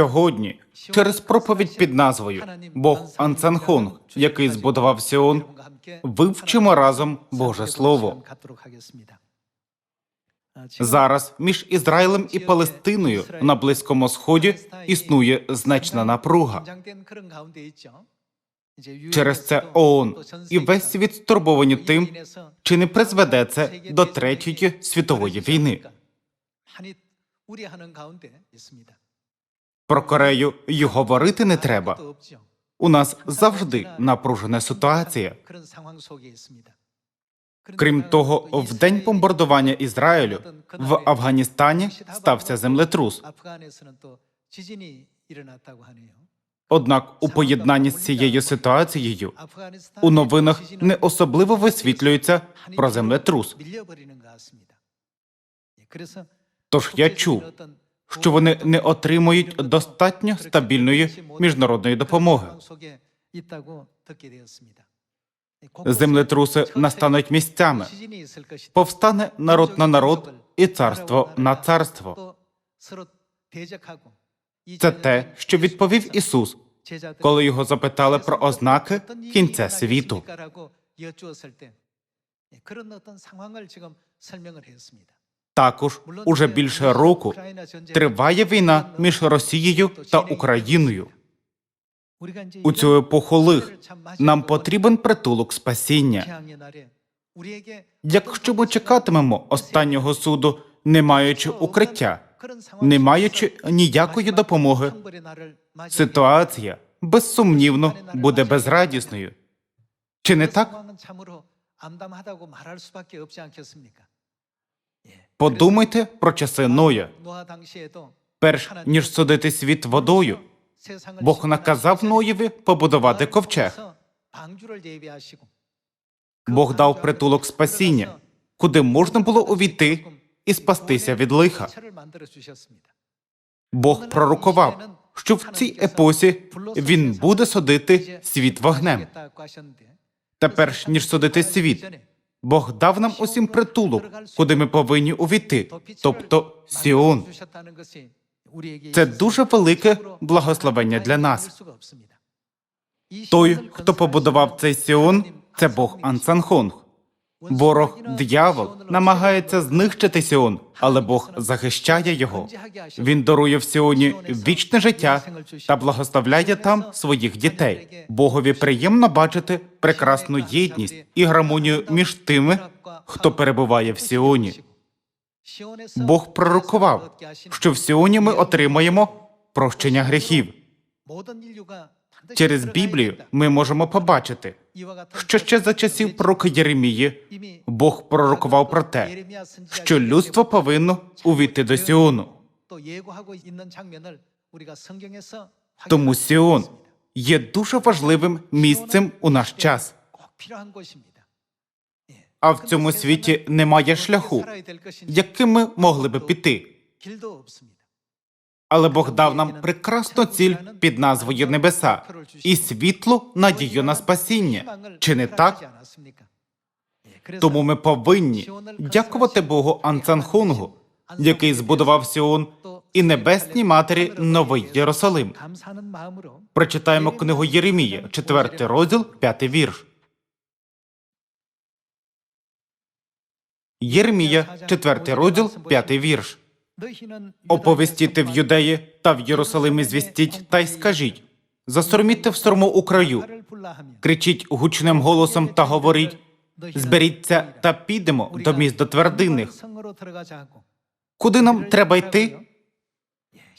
Сьогодні, через проповідь під назвою Бог Анцанхонг, який збудував Сіон, вивчимо разом Боже Слово. Зараз між Ізраїлем і Палестиною на Близькому Сході існує значна напруга. Через це ООН і весь світ стурбовані тим, чи не призведе це до Третьої світової війни. Про Корею й говорити не треба. У нас завжди напружена ситуація. Крім того, в день бомбардування Ізраїлю в Афганістані стався землетрус. Однак, у поєднанні з цією ситуацією у новинах не особливо висвітлюється про землетрус. Тож я чув, що вони не отримують достатньо стабільної міжнародної допомоги. Землетруси настануть місцями. Повстане народ на народ і царство на царство. Це те, що відповів Ісус, коли його запитали про ознаки кінця світу. Також уже більше року триває війна між Росією та Україною. У цю епоху лих нам потрібен притулок спасіння. Якщо ми чекатимемо останнього суду, не маючи укриття, не маючи ніякої допомоги, ситуація безсумнівно буде безрадісною. Чи не так? Подумайте про часи Ноя. Перш ніж судити світ водою, Бог наказав Ноєві побудувати ковчег. Бог дав притулок спасіння, куди можна було увійти і спастися від лиха. Бог пророкував, що в цій епосі він буде судити світ вогнем. Та перш ніж судити світ, Бог дав нам усім притулок, куди ми повинні увійти, тобто Сіон. Це дуже велике благословення для нас. Той, хто побудував цей Сіон, це Бог Ансанхонг. Ворог диявол намагається знищити Сіон, але Бог захищає його. Він дарує в Сіоні вічне життя та благословляє там своїх дітей. Богові приємно бачити прекрасну єдність і гармонію між тими, хто перебуває в Сіоні. Бог пророкував, що в Сіоні ми отримаємо прощення гріхів. Через Біблію ми можемо побачити, що ще за часів пророка Єремії Бог пророкував про те, що людство повинно увійти до Сіону. Тому Сіон є дуже важливим місцем у наш час. А в цьому світі немає шляху, яким ми могли би піти. Але Бог дав нам прекрасну ціль під назвою Небеса і світлу надію на спасіння. Чи не так? Тому ми повинні дякувати Богу Анцанхунгу, який збудував Сіон і небесній матері Новий Єрусалим. Прочитаємо книгу Єремія, 4 розділ, 5 вірш. Єремія, 4 розділ, 5 вірш. Оповістіте в Юдеї та в Єрусалимі звістіть та й скажіть засормітьте в строму у краю, кричіть гучним голосом та говоріть зберіться та підемо до міст до твердинних. Куди нам треба йти?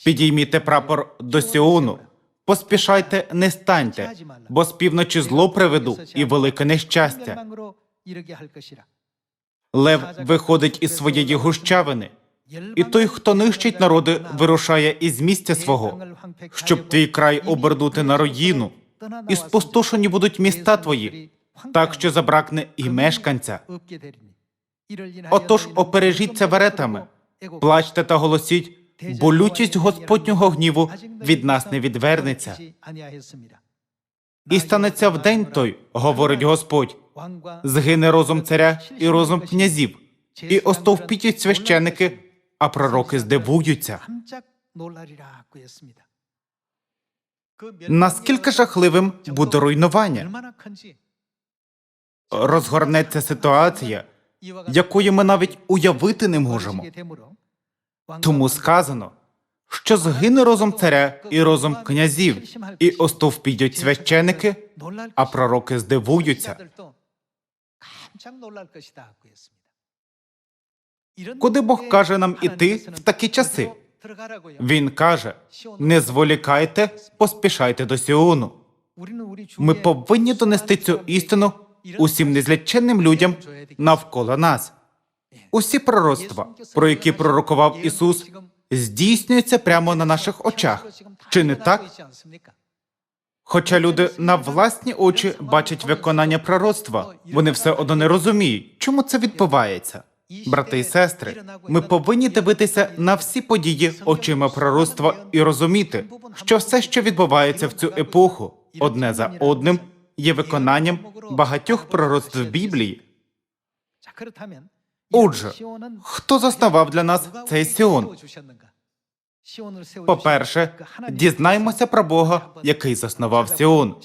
Підійміте прапор до Сіону, поспішайте, не станьте, бо з півночі зло приведу і велике нещастя. Лев виходить із своєї гущавини, і той, хто нищить народи, вирушає із місця свого, щоб твій край обернути на руїну, і спустошені будуть міста твої, так що забракне і мешканця. Отож опережіться веретами, плачте та голосіть, бо лютість Господнього гніву від нас не відвернеться. І станеться в день той, говорить Господь, згине розум царя і розум князів, і остовпітять священики, а пророки здивуються. Наскільки жахливим буде руйнування? Розгорнеться ситуація, якої ми навіть уявити не можемо. Тому сказано, що згине розум царя і розум князів, і остовпідуть священики, а пророки здивуються. Куди Бог каже нам іти в такі часи? Він каже: не зволікайте, поспішайте до Сіону. Ми повинні донести цю істину усім незліченним людям навколо нас. Усі пророцтва, про які пророкував Ісус, здійснюються прямо на наших очах. Чи не так? Хоча люди на власні очі бачать виконання пророцтва, вони все одно не розуміють, чому це відбувається. Брати і сестри, ми повинні дивитися на всі події очима пророцтва і розуміти, що все, що відбувається в цю епоху, одне за одним, є виконанням багатьох пророцтв Біблії. Отже, Хто заснував для нас цей Сіон? По-перше, дізнаймося про Бога, який заснував Сіон.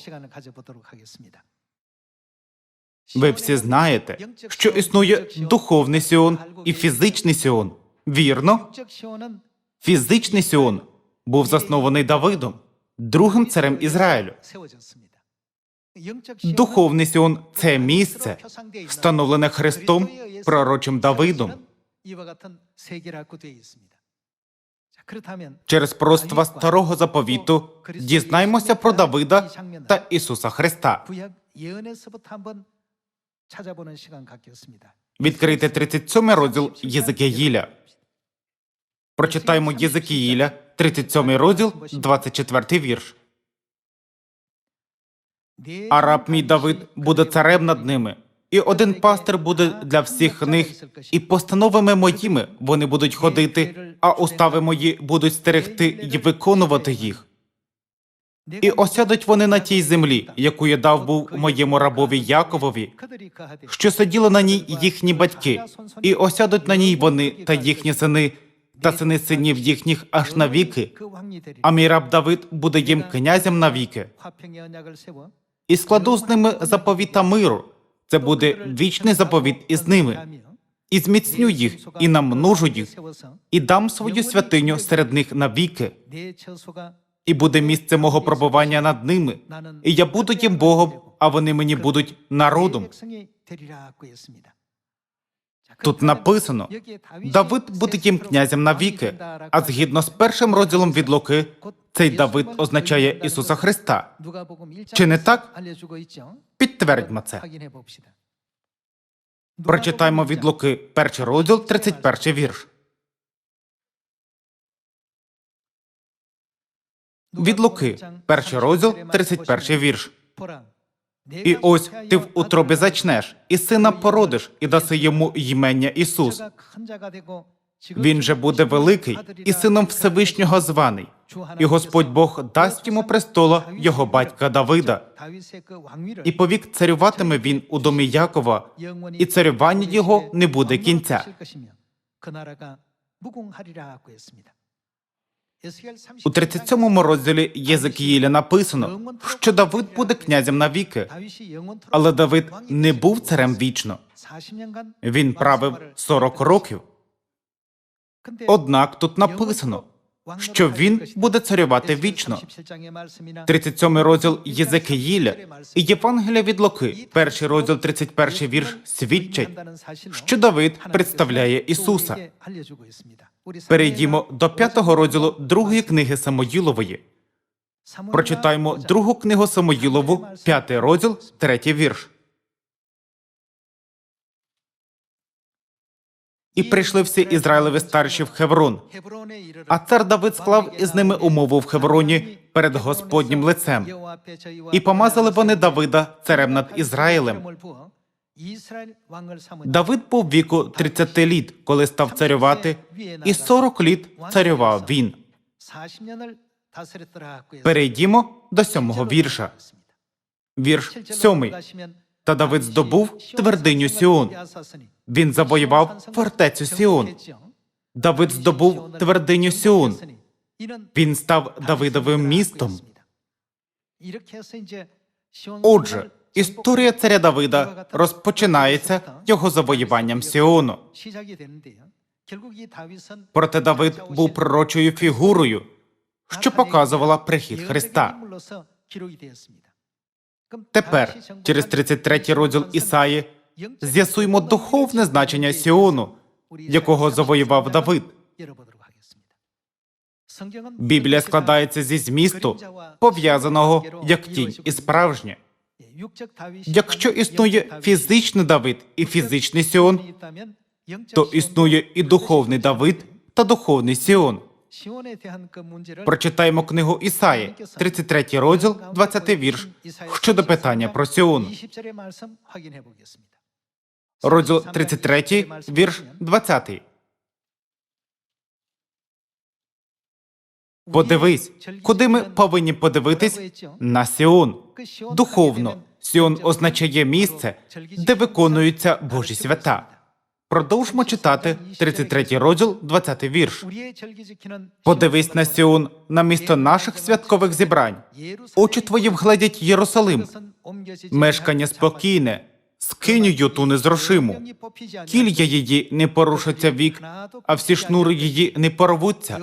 Ви всі знаєте, що існує духовний Сіон і фізичний Сіон. Вірно? Фізичний Сіон був заснований Давидом, другим царем Ізраїлю. Духовний Сіон це місце, встановлене Христом, пророчим Давидом. Через пророцтва старого заповіту дізнаймося про Давида та Ісуса Христа. Відкрийте 37 розділ Єзекіїля. Прочитаємо Єзекіїля, 37 розділ, 24 вірш. А раб мій Давид буде царем над ними, і один пастир буде для всіх них, і постановами моїми вони будуть ходити, а устави мої будуть стерегти і виконувати їх. І осядуть вони на тій землі, яку я дав був моєму рабові Яковові, що сиділи на ній їхні батьки, і осядуть на ній вони та їхні сини, та сини синів їхніх аж навіки. А мій раб Давид буде їм князем навіки. І складу з ними заповіта миру. Це буде вічний заповіт із ними. І зміцню їх, і намножу їх, і дам свою святиню серед них навіки, і буде місце мого пробування над ними. І я буду їм Богом, а вони мені будуть народом. Тут написано, Давид буде їм князем навіки. А згідно з першим розділом від Луки, цей Давид означає Ісуса Христа. Чи не так? Підтвердьмо це. Прочитаємо від Луки, перший розділ, 31 вірш. Від Луки, перший розділ, 31 вірш. І ось ти в утробі зачнеш, і сина породиш, і даси йому ймення Ісус. Він же буде великий і сином Всевишнього званий, і Господь Бог дасть йому престола його батька Давида. І повік царюватиме він у домі Якова, і царювання його не буде кінця. У 37 розділі Єзекіїля написано, що Давид буде князем навіки, але Давид не був царем вічно. Він правив 40 років. Однак тут написано, що він буде царювати вічно. 37 розділ Єзекиїля і Євангелія від Луки, перший розділ 31 вірш свідчать, що Давид представляє Ісуса. Перейдімо до п'ятого розділу другої книги Самоїлової. Прочитаємо другу книгу Самоїлову, п'ятий розділ, третій вірш. І прийшли всі Ізраїлеві старші в Хеврон. А цар Давид склав із ними умову в Хевроні перед Господнім лицем. І помазали вони Давида царем над Ізраїлем. Давид був віку 30 літ, коли став царювати, і 40 літ царював він. Перейдімо до сьомого вірша. Вірш сьомий. Та Давид здобув твердиню Сіон. Він завоював фортецю Сіон. Давид здобув твердиню Сіон. Він став Давидовим містом. Отже, історія царя Давида розпочинається його завоюванням Сіону. Проте Давид був пророчою фігурою, що показувала прихід Христа. Тепер, через 33 розділ Ісаї, з'ясуємо духовне значення Сіону, якого завоював Давид. Біблія складається зі змісту, пов'язаного як тінь і справжнє. Якщо існує фізичний Давид і фізичний Сіон, то існує і духовний Давид та духовний Сіон. Прочитаємо книгу Ісаї, 33 розділ, 20 вірш, щодо питання про Сіон. Розділ 33, вірш 20. Подивись, куди ми повинні подивитись? На Сіон. Духовно. Сіон означає місце, де виконуються Божі свята. Продовжмо читати 33 розділ, 20 вірш. Подивись на Сіон, на місто наших святкових зібрань. Очі твої вгледять Єрусалим, мешкання спокійне, скиню юту незрошиму. Кілья її не порушиться вік, а всі шнури її не порвуться.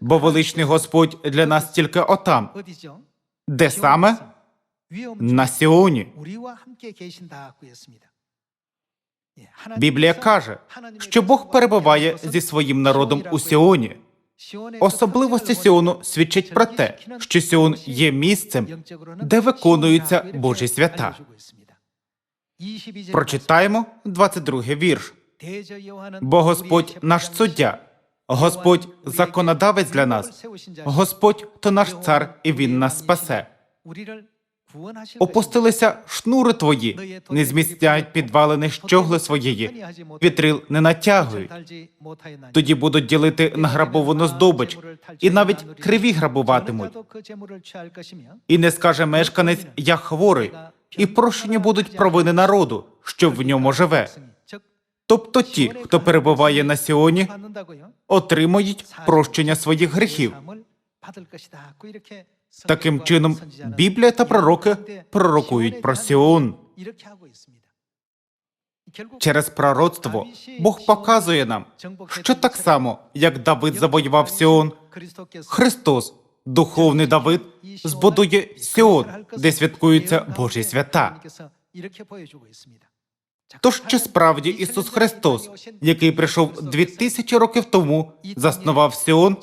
Бо величний Господь для нас тільки отам. Де саме? На Сіоні. Біблія каже, що Бог перебуває зі своїм народом у Сіоні. Особливості Сіону свідчать про те, що Сіон є місцем, де виконуються Божі свята. Прочитаємо 22 вірш. Бо Господь наш суддя, Господь законодавець для нас, Господь то наш цар, і Він нас спасе. Опустилися шнури твої, не зміцняють підвалини щогли своєї, вітрил не натягують. Тоді будуть ділити награбовану здобич, і навіть криві грабуватимуть. І не скаже мешканець, я хворий, і прощені будуть провини народу, що в ньому живе. Тобто ті, хто перебуває на Сіоні, отримують прощення своїх гріхів. Таким чином, Біблія та пророки пророкують про Сіон. Через пророцтво Бог показує нам, що так само, як Давид завоював Сіон, Христос, духовний Давид, збудує Сіон, де святкуються Божі свята. Тож чи справді Ісус Христос, який прийшов дві тисячі років тому, заснував Сіон,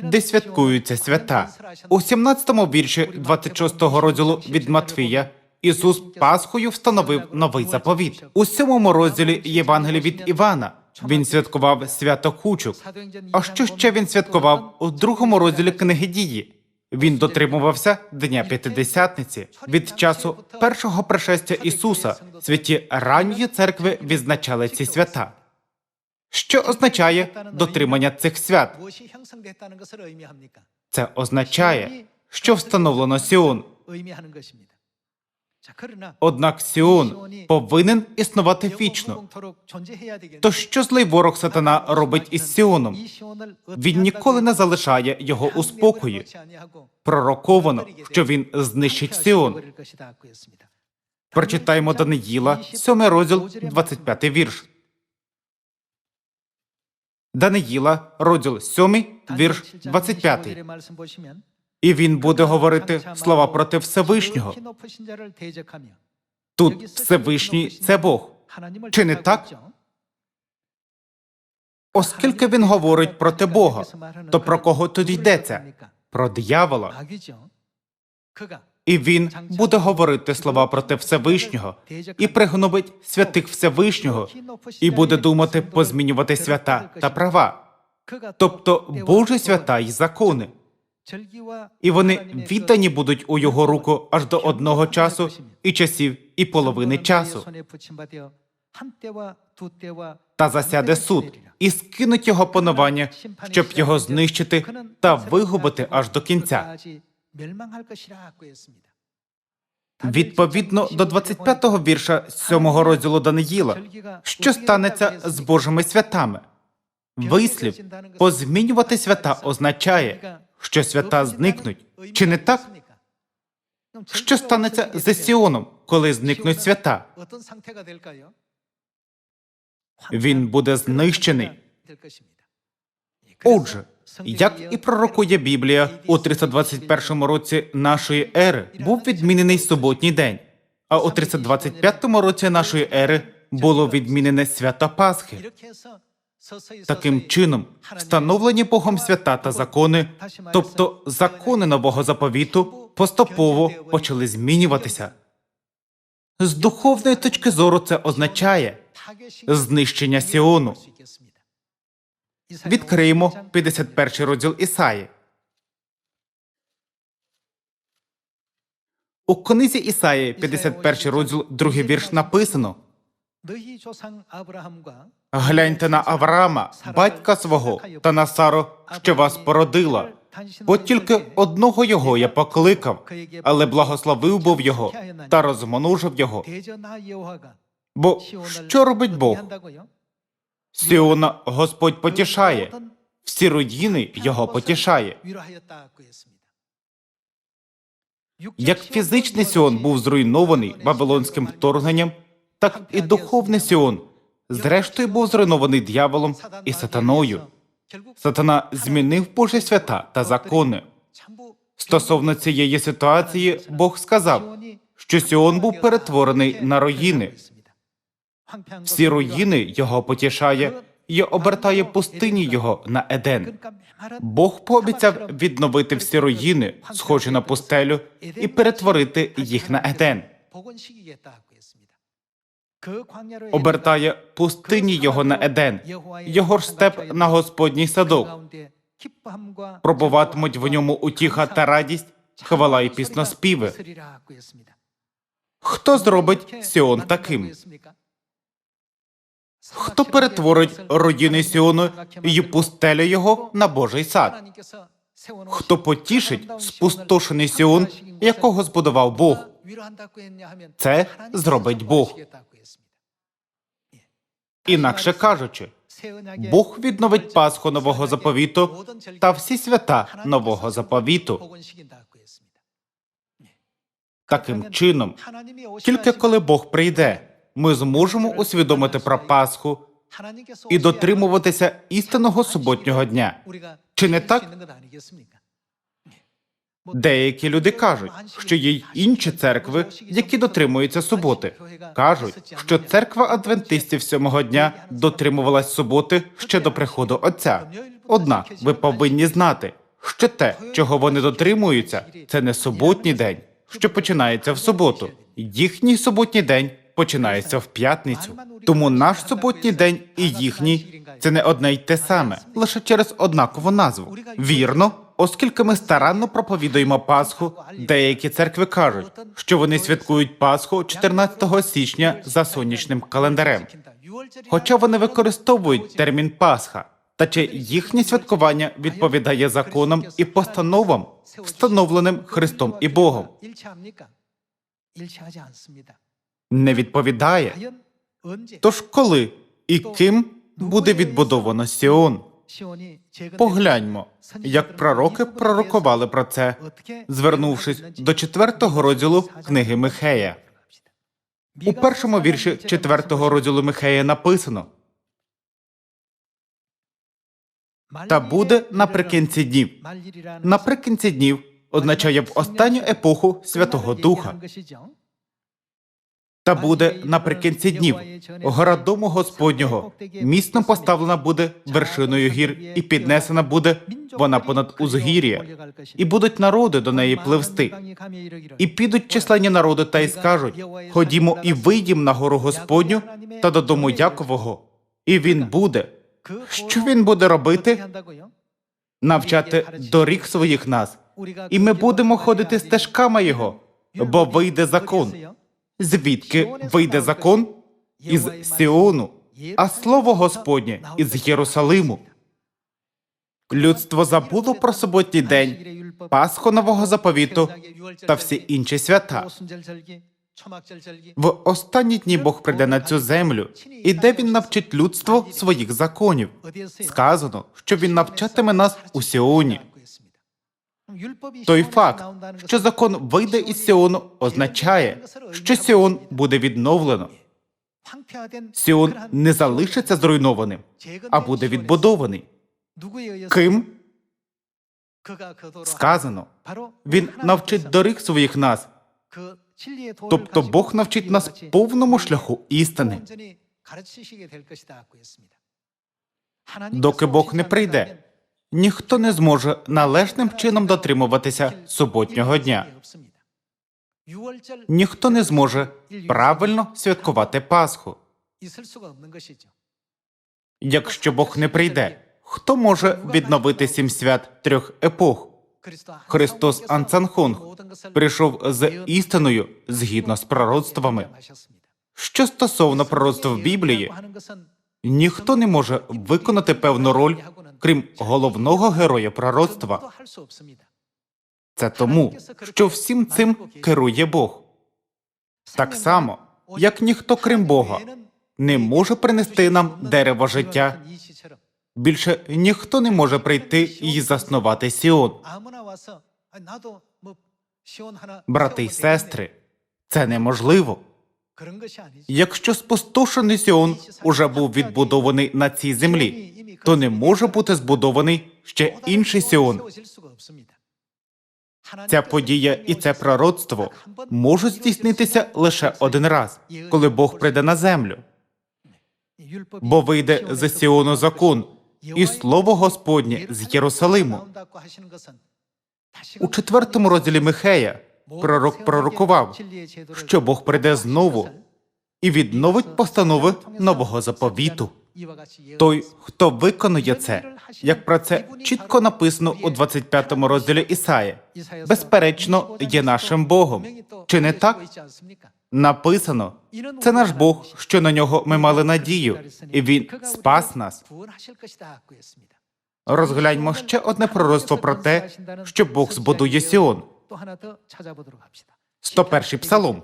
де святкуються свята. У 17-му вірші 26-го розділу від Матфія Ісус Пасхою встановив новий заповіт. У сьомому розділі Євангелії від Івана він святкував свято кучок. А що ще він святкував у другому розділі книги дії? Він дотримувався Дня П'ятидесятниці. Від часу першого пришестя Ісуса святі ранньої церкви відзначали ці свята. Що означає дотримання цих свят? Це означає, що встановлено Сіон. Однак Сіон повинен існувати вічно. То що злий ворог сатана робить із Сіоном? Він ніколи не залишає його у спокої. Пророковано, що він знищить Сіон. Прочитаємо Даниїла, 7 розділ, 25 вірш. Даниїла, розділ 7, вірш 25. І він буде говорити слова проти Всевишнього. Тут Всевишній це Бог. Чи не так? Оскільки він говорить проти Бога, то про кого тоді йдеться? Про диявола. І він буде говорити слова проти Всевишнього і пригнобить святих Всевишнього, і буде думати позмінювати свята та права, тобто Божі свята й закони. І вони віддані будуть у його руку аж до одного часу і часів, і половини часу. Та засяде суд, і скинуть його панування, щоб його знищити та вигубити аж до кінця. Відповідно до 25-го вірша 7-го розділу Даниїла, що станеться з Божими святами. Вислів позмінювати свята означає, що свята зникнуть. Чи не так? Що станеться з Сіоном, коли зникнуть свята? Він буде знищений. Отже, як і пророкує Біблія, у 321 році нашої ери був відмінений суботній день, а у 325 році нашої ери було відмінене свято Пасхи. Таким чином, встановлені Богом свята та закони, тобто закони нового заповіту, поступово почали змінюватися. З духовної точки зору це означає знищення Сіону. Відкриємо 51 розділ Ісаї. У книзі Ісаї, 51 розділ, другий вірш написано: Гляньте на Авраама, батька свого, та на Сару, що вас породила. Бо тільки одного його я покликав, але благословив був його та розмножив його. Бо що робить Бог? Сіона Господь потішає, всі руїни його потішає. Як фізичний Сіон був зруйнований Вавилонським вторгненням, так і духовний Сіон, зрештою, був зруйнований дьяволом і сатаною. Сатана змінив Божі свята та закони. Стосовно цієї ситуації, Бог сказав, що Сіон був перетворений на руїни. Всі руїни його потішає і обертає пустині його на Еден. Бог пообіцяв відновити всі руїни, схожі на пустелю, і перетворити їх на Еден. Обертає пустині його на Еден, його ж степ на Господній садок. Пробуватимуть в ньому утіха та радість, хвала і пісноспіви. Хто зробить Сіон таким? Хто перетворить руїни Сіону і пустелю його на Божий сад? Хто потішить спустошений Сіон, якого збудував Бог? Це зробить Бог. Інакше кажучи, Бог відновить Пасху нового заповіту та всі свята нового заповіту. Таким чином, тільки коли Бог прийде, ми зможемо усвідомити про Пасху і дотримуватися істинного суботнього дня. Чи не так? Деякі люди кажуть, що є й інші церкви, які дотримуються суботи. Кажуть, що церква адвентистів сьомого дня дотримувалась суботи ще до приходу Отця. Однак ви повинні знати, що те, чого вони дотримуються, це не суботній день, що починається в суботу. Їхній суботній день починається в п'ятницю. Тому наш суботній день і їхній це не одне й те саме, лише через однакову назву. Вірно, оскільки ми старанно проповідуємо Пасху, деякі церкви кажуть, що вони святкують Пасху 14 січня за сонячним календарем. Хоча вони використовують термін Пасха, та чи їхнє святкування відповідає законам і постановам, встановленим Христом і Богом, не відповідає. Тож коли і ким буде відбудовано Сіон? Погляньмо, як пророки пророкували про це, звернувшись до четвертого розділу книги Михея. У першому вірші четвертого розділу Михея написано Та буде наприкінці днів. Наприкінці днів означає в останню епоху Святого Духа. Та буде наприкінці днів гора дому Господнього міцно поставлена буде вершиною гір, і піднесена буде вона понад узгір'я, і будуть народи до неї пливсти. І підуть численні народи та й скажуть: Ходімо і вийдім на гору Господню та додому Якового, і він буде. Що він буде робити? Навчати доріг своїх нас, і ми будемо ходити стежками його, бо вийде закон. Звідки вийде закон? Із Сіону, а слово Господнє із Єрусалиму. Людство забуло про суботній день, Пасху нового заповіту та всі інші свята. В останні дні Бог прийде на цю землю, і де він навчить людство своїх законів. Сказано, що він навчатиме нас у Сіоні. Той факт, що закон вийде із Сіону, означає, що Сіон буде відновлено. Сіон не залишиться зруйнованим, а буде відбудований. Ким сказано, він навчить доріг своїх нас, тобто Бог навчить нас повному шляху істини. Доки Бог не прийде, ніхто не зможе належним чином дотримуватися суботнього дня. Ніхто не зможе правильно святкувати Пасху. Якщо Бог не прийде, хто може відновити сім свят трьох епох? Христос Анцанхонг прийшов з істиною згідно з пророцтвами. Що стосовно пророцтв Біблії, ніхто не може виконати певну роль, крім головного героя пророцтва. Це тому, що всім цим керує Бог. Так само, як ніхто, крім Бога, не може принести нам дерево життя. Більше ніхто не може прийти і заснувати Сіон. Брати й сестри, це неможливо. Якщо спустошений Сіон уже був відбудований на цій землі, то не може бути збудований ще інший Сіон. Ця подія і це пророцтво можуть здійснитися лише один раз, коли Бог прийде на землю. Бо вийде з Сіону закон, і слово Господнє з Єрусалиму. У четвертому розділі Михея пророк пророкував, що Бог прийде знову і відновить постанови нового заповіту. Той, хто виконує це, як про це чітко написано у 25 розділі Ісаї, безперечно, є нашим Богом. Чи не так? Написано, це наш Бог, що на нього ми мали надію, і він спас нас. Розгляньмо ще одне пророцтво про те, що Бог збудує Сіон. 101 псалом.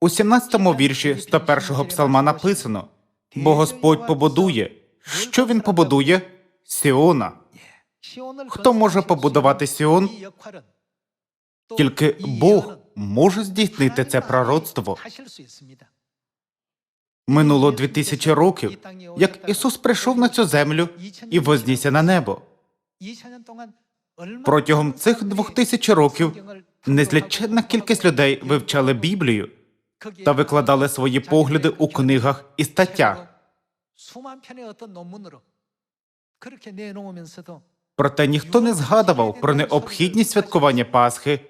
У 17-му вірші 101-го псалма написано: Бо Господь побудує. Що він побудує? Сіона. Хто може побудувати Сіон? Тільки Бог може здійснити це пророцтво. Минуло дві тисячі років, як Ісус прийшов на цю землю і вознісся на небо. Протягом цих двох тисяч років незліченна кількість людей вивчали Біблію та викладали свої погляди у книгах і статтях. Проте ніхто не згадував про необхідність святкування Пасхи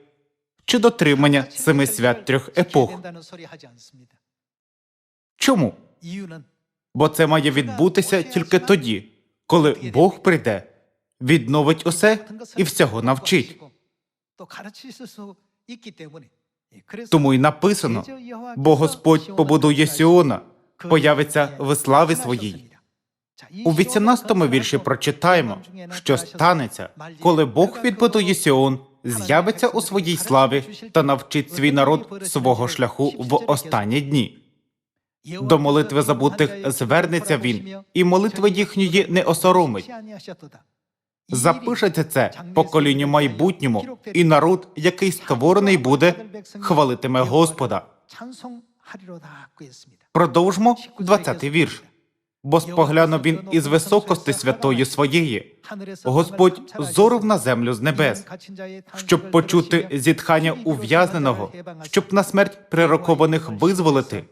чи дотримання семи свят трьох епох. Чому? Бо це має відбутися тільки тоді, коли Бог прийде, відновить усе і всього навчить. Тому й написано, бо Господь побудує Сіона, появиться в славі своїй. У 18-му вірші прочитаємо, що станеться, коли Бог відбудує Сіон, з'явиться у своїй славі та навчить свій народ свого шляху в останні дні. До молитви забутих звернеться він, і молитви їхньої не осоромить. Запишеться це поколінню майбутньому, і народ, який створений буде, хвалитиме Господа. Продовжмо 20-й вірш. Бо споглянув він із високости святої своєї. Господь зорив на землю з небес, щоб почути зітхання ув'язненого, щоб на смерть прирокованих визволити,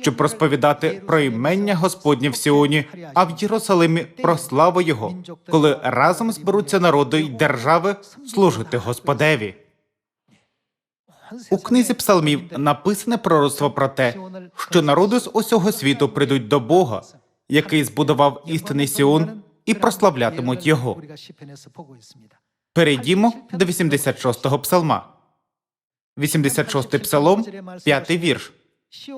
щоб розповідати про імення Господнє в Сіоні, а в Єрусалимі про славу Його, коли разом зберуться народи й держави служити Господеві. У книзі псалмів написане пророцтво про те, що народи з усього світу прийдуть до Бога, який збудував істинний Сіон, і прославлятимуть його. Перейдімо до 86-го псалма. 86-й псалом, 5-й вірш.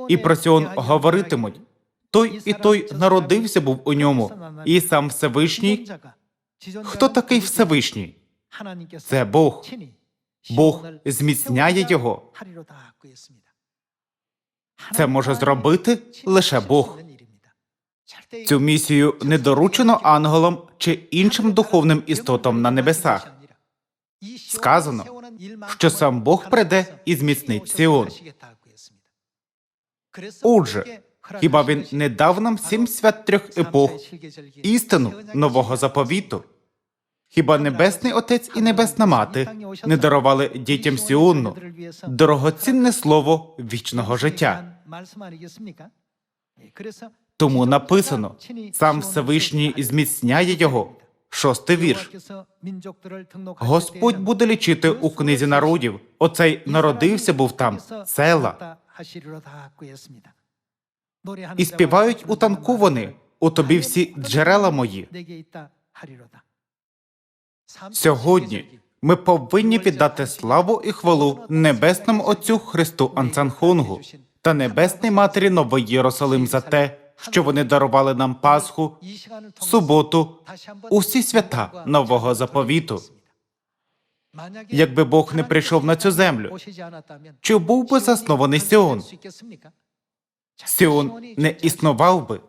І про Сіон говоритимуть. Той і той народився був у ньому, і сам Всевишній. Хто такий Всевишній? Це Бог. Бог зміцняє його. Це може зробити лише Бог. Цю місію не доручено ангелам чи іншим духовним істотам на небесах. Сказано, що сам Бог прийде і зміцнить Сіон. Отже, хіба він не дав нам сім свят трьох епох, істину нового заповіту? Хіба Небесний Отець і Небесна Мати не дарували дітям Сіону дорогоцінне слово вічного життя? Тому написано, сам Всевишній зміцняє його. Шостий вірш. Господь буде лічити у книзі народів. Оцей народився був там, села. І співають у танку вони, у тобі всі джерела мої. Сьогодні ми повинні віддати славу і хвалу небесному Отцю Христу Анцанхунгу та Небесній Матері Новий Єрусалим за те, що вони дарували нам Пасху, суботу, усі свята нового заповіту. Якби Бог не прийшов на цю землю, чи був би заснований Сіон? Сіон не існував би.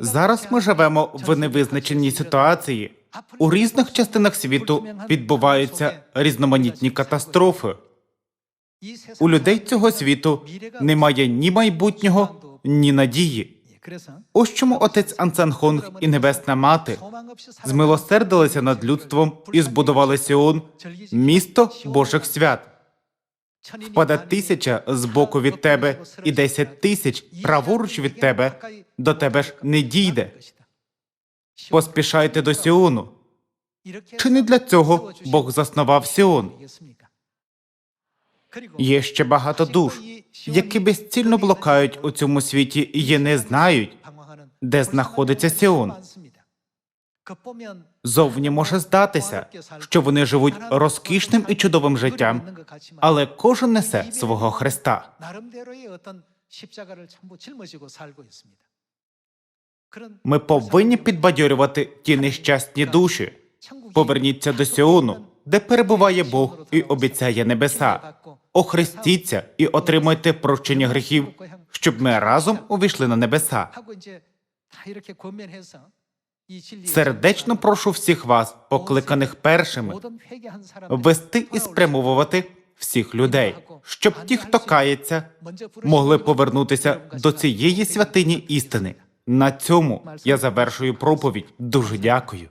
Зараз ми живемо в невизначеній ситуації. У різних частинах світу відбуваються різноманітні катастрофи. У людей цього світу немає ні майбутнього, ні надії. Ось чому отець Анцанхонг і Небесна Мати змилосердилися над людством і збудували Сіон, місто Божих свят. Впаде тисяча з боку від тебе і десять тисяч праворуч від тебе, до тебе ж не дійде. Поспішайте до Сіону. Чи не для цього Бог заснував Сіон? Є ще багато душ, які безцільно блукають у цьому світі і не знають, де знаходиться Сіон. Зовні може здатися, що вони живуть розкішним і чудовим життям, але кожен несе свого Христа. Ми повинні підбадьорювати ті нещасні душі. Поверніться до Сіону, де перебуває Бог і обіцяє небеса. Охрестіться і отримайте прощення гріхів, щоб ми разом увійшли на небеса. Сердечно прошу всіх вас, покликаних першими, вести і спрямовувати всіх людей, щоб ті, хто кається, могли повернутися до цієї святині істини. На цьому я завершую проповідь. Дуже дякую.